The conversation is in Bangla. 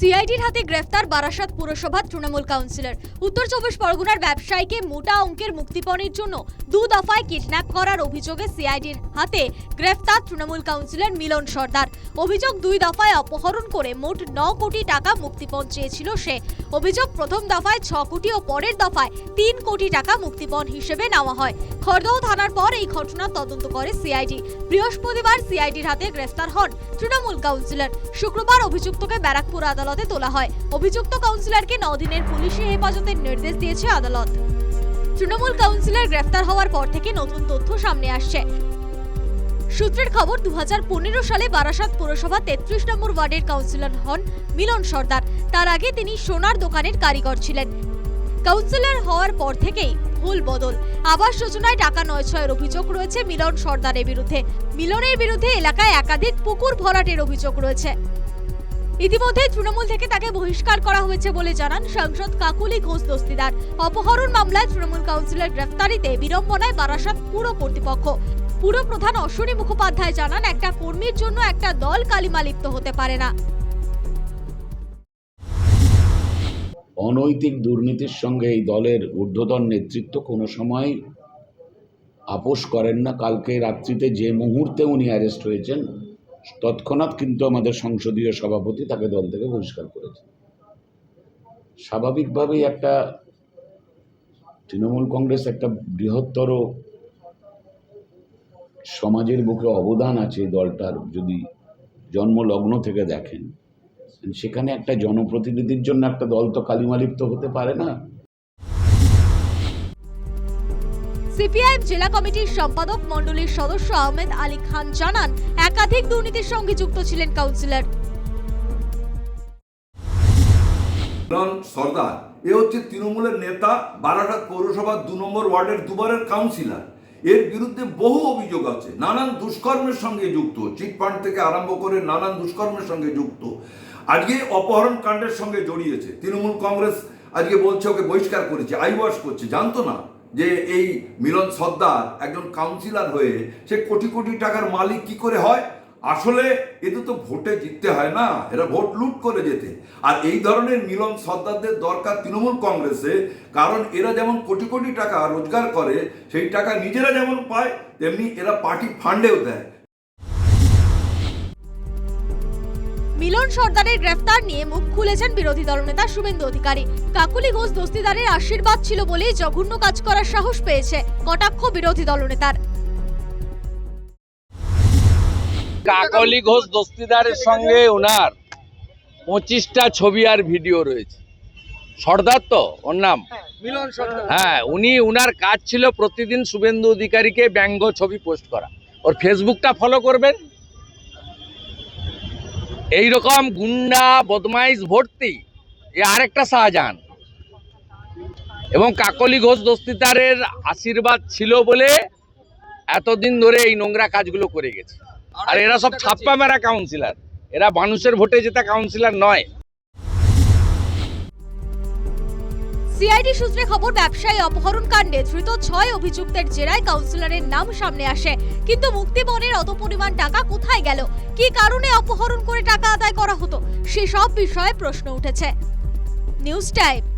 সিআইডির হাতে গ্রেফতার বারাসাত পুরসভার তৃণমূল কাউন্সিলর। উত্তর চব্বিশ পরগনার ব্যবসায়ীকে মোটা অঙ্কের মুক্তিপণের জন্য দু দফায় কিডন্যাপ করার অভিযোগে সিআইডির হাতে গ্রেফতার তৃণমূল কাউন্সিলর মিলন সর্দার। অভিযোগ দুই দফায় অপহরণ করে মোট ন কোটি টাকা মুক্তিপণ চেয়েছিল সে। অভিযোগ প্রথম দফায় ছ কোটি ও পরের দফায় তিন কোটি টাকা মুক্তিপণ হিসেবে নেওয়া হয়। খড়দহ থানার পর এই ঘটনার তদন্ত করে সিআইডি। বৃহস্পতিবার সিআইডির হাতে গ্রেফতার হন তৃণমূল কাউন্সিলর। শুক্রবার অভিযুক্তকে ব্যারাকপুর আদালতে তোলা হয়। অভিযুক্ত কাউন্সিলরকে দিনের পুলিশি হেফাজতের নির্দেশ দিয়েছে আদালত। তৃণমূল কাউন্সিলর গ্রেফতার হওয়ার পর থেকে নতুন তথ্য সামনে আসছে। সূত্রের খবর দু সালে বারাসাত পুরসভা তেত্রিশ নম্বর ওয়ার্ডের কাউন্সিলর হন মিলন সর্দার। তার আগে তিনি সোনার দোকানের কারিগর ছিলেন। কাউন্সিলর হওয়ার পর থেকেই ভুল বদল। আবাস যোজনায় টাকা নয় ছয়ের অভিযোগ রয়েছে মিলন সর্দারের বিরুদ্ধে। মিলনের বিরুদ্ধে এলাকায় একাধিক পুকুর ভরাটের অভিযোগ রয়েছে। ইতিমধ্যে তৃণমূল থেকে তাকে বহিষ্কার করা হয়েছে বলে জানান সাংসদ কাকুলি ঘোষ দস্তিদার। অপহরণ মামলায় তৃণমূল কাউন্সিলর গ্রেফতারিতে বিড়ম্বনায় বারাসাত পুর কর্তৃপক্ষ। পুর প্রধান অশ্বনী মুখোপাধ্যায় জানান, একটা কর্মীর জন্য একটা দল কালিমা লিপ্ত হতে পারে না। অনৈতিক দুর্নীতির সঙ্গে এই দলের ঊর্ধ্বতন নেতৃত্ব কোনো সময় আপোষ করেন না। কালকে রাত্রিতে যে মুহূর্তে উনি অ্যারেস্ট হয়েছেন তৎক্ষণাৎ কিন্তু আমাদের সংসদীয় সভাপতি তাকে দল থেকে বহিষ্কার করেছে স্বাভাবিকভাবেই একটা তৃণমূল কংগ্রেস একটা বৃহত্তর সমাজের বুকে অবদান আছে দলটার, যদি জন্মলগ্ন থেকে দেখেন। সেখানে একটা জনপ্রতিনিধির জন্য একটা দল তো কালিমালিপ্ত হতে পারে না। সিপিআইএম জেলা কমিটির সম্পাদক মণ্ডলীর সদস্য আহমেদ আলী খান জানান, একাধিক দুর্নীতির সঙ্গে যুক্ত ছিলেন কাউন্সিলর। এ হচ্ছে তৃণমূলের নেতা পৌরসভার দু নম্বর ওয়ার্ডের দুবারের কাউন্সিলর। এর বিরুদ্ধে বহু অভিযোগ আছে, নানান দুষ্কর্মের সঙ্গে যুক্ত চিটফান্ড থেকে আরম্ভ করে নানান দুষ্কর্মের সঙ্গে যুক্ত। আজকে অপহরণ কাণ্ডের সঙ্গে জড়িয়েছে, তৃণমূল কংগ্রেস আজকে বলছে ওকে বহিষ্কার করেছে আইওয়াস করছে, জানতো না? যে এই মিলন সর্দার একজন কাউন্সিলর হয়ে সে কোটি কোটি টাকার মালিক কি করে হয়? আসলে এতে তো ভোটে জিততে হয় না, এরা ভোট লুট করে যেতে আর এই ধরনের মিলন সর্দারদের দরকার তৃণমূল কংগ্রেসে, কারণ এরা যেমন কোটি কোটি টাকা রোজগার করে, সেই টাকা নিজেরা যেমন পায়, তেমনি এরা পার্টি ফান্ডেও দেয়। মিলন সর্দারের গ্রেফতার নিয়ে মুখ খুলেছেন বিরোধী দলনেতা শুভেন্দু অধিকারী। কাকুলি ঘোষ দস্তিদারের আশীর্বাদ ছিল বলেই জঘন্য কাজ করার সাহস পেয়েছে কটাক্ষ বিরোধী দলনেতার। কাকলি ঘোষ দস্তিদারের সঙ্গে ওনার পঁচিশটা ছবি আর ভিডিও রয়েছে। সর্দার তো ওর নাম? হ্যাঁ উনি উনার কাজ ছিল প্রতিদিন শুভেন্দু অধিকারীকে ব্যঙ্গ ছবি পোস্ট করা। ওর ফেসবুকটা ফলো করবেন এই রকম গুন্ডা বদমাইশ ভর্তি। এ আরেকটা শাহজাহান। এবং কাকলি ঘোষ দস্তিদারের আশীর্বাদ ছিল বলে এতদিন ধরে এই নোংরা কাজগুলো করে গেছে। আর এরা সব ছাপ্পা মেরা কাউন্সিলার এরা মানুষের ভোটে জেতা কাউন্সিলার নয়। সিআইডি সূত্রে খবর, ব্যবসায়ী অপহরণ কাণ্ডে ধৃত ছয় অভিযুক্তের জেরায় কাউন্সিলরের নাম সামনে আসে। কিন্তু মুক্তিপণের অত পরিমাণ টাকা কোথায় গেল? কি কারণে অপহরণ করে টাকা আদায় করা হতো? সেসব বিষয়ে প্রশ্ন উঠেছে। News time.